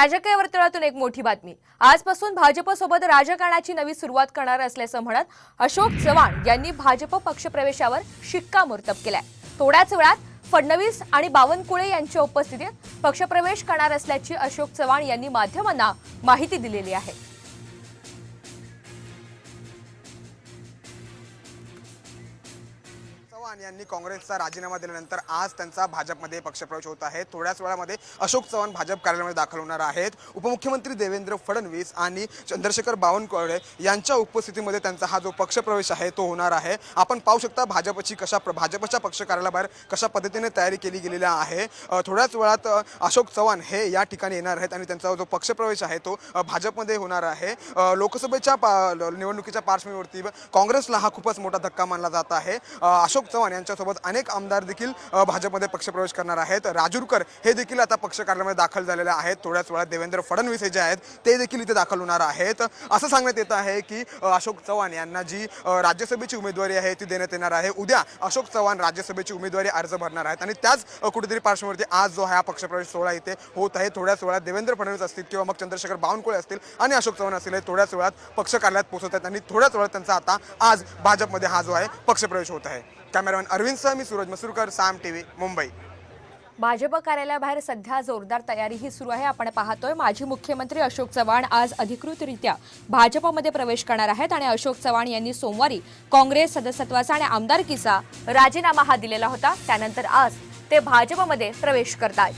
राजकीय वर्तुळातून एक मोठी बातमी. आजपासून भाजपसोबत राजकारणाची नवी सुरुवात करणार असल्याचं म्हणत अशोक चव्हाण यांनी भाजप पक्षप्रवेशावर शिक्कामोर्तब केलाय. थोड्याच वेळात फडणवीस आणि बावनकुळे यांच्या उपस्थितीत पक्षप्रवेश करणार असल्याची अशोक चव्हाण यांनी माध्यमांना माहिती दिलेली आहे. चव्हाण यांनी काँग्रेसचा राजीनामा दिल्यानंतर आज त्यांचा भाजपमध्ये पक्षप्रवेश होत आहे. थोड्याच वेळामध्ये अशोक चव्हाण भाजप कार्यालयामध्ये दाखल होणार आहेत. उपमुख्यमंत्री देवेंद्र फडणवीस आणि चंद्रशेखर बावनकुळे यांच्या उपस्थितीमध्ये त्यांचा हा जो पक्षप्रवेश आहे तो होणार आहे. आपण पाहू शकता भाजपची कशा भाजपच्या पक्ष कार्यालयाबाहेर कशा पद्धतीने तयारी केली गेलेली आहे. थोड्याच वेळात अशोक चव्हाण हे या ठिकाणी येणार आहेत आणि त्यांचा जो पक्षप्रवेश आहे तो भाजपमध्ये होणार आहे. लोकसभेच्या पा- निवडणुकीच्या पार्श्वभूमीवरती काँग्रेसला हा खूपच मोठा धक्का मानला जात आहे. अशोक चव्हाण यांच्यासोबत अनेक आमदार देखील भाजपमध्ये पक्षप्रवेश करणार आहेत. राजूरकर हे देखील आता पक्ष कार्यालयामध्ये दाखल झालेले आहेत. थोड्याच वेळात देवेंद्र फडणवीस हे जे आहेत ते देखील इथे दाखल होणार आहेत. असं सांगण्यात येत आहे की अशोक चव्हाण यांना जी राज्यसभेची उमेदवारी आहे ती देण्यात येणार आहे. उद्या अशोक चव्हाण राज्यसभेची उमेदवारी अर्ज भरणार आहेत. आणि त्याच कुठेतरी पार्श्वभूमीवरती आज जो आहे हा पक्षप्रवेश सोहळा इथे होत आहे. थोड्याच वेळात देवेंद्र फडणवीस असतील किंवा मग चंद्रशेखर बावनकुळे असतील आणि अशोक चव्हाण असतील हे थोड्याच वेळात पक्ष कार्यालयात पोहोचत आहेत. आणि थोड्याच वेळात त्यांचा आता आज भाजपमध्ये हा जो आहे पक्षप्रवेश होत आहे. कॅमेरामॅन अरविंद सह मी सूरज मसूरकर साम टीव्ही मुंबई. भाजप कार्यालयाबाहेर सध्या जोरदार तयारीही सुरू आहे. आपण पाहतोय माजी मुख्यमंत्री अशोक चव्हाण आज अधिकृतरित्या भाजपमध्ये प्रवेश करणार आहेत आणि अशोक चव्हाण यांनी सोमवारी काँग्रेस सदस्यत्वाचा आणि आमदारकीचा राजीनामा हा दिलेला होता. त्यानंतर आज ते भाजपमध्ये प्रवेश करतात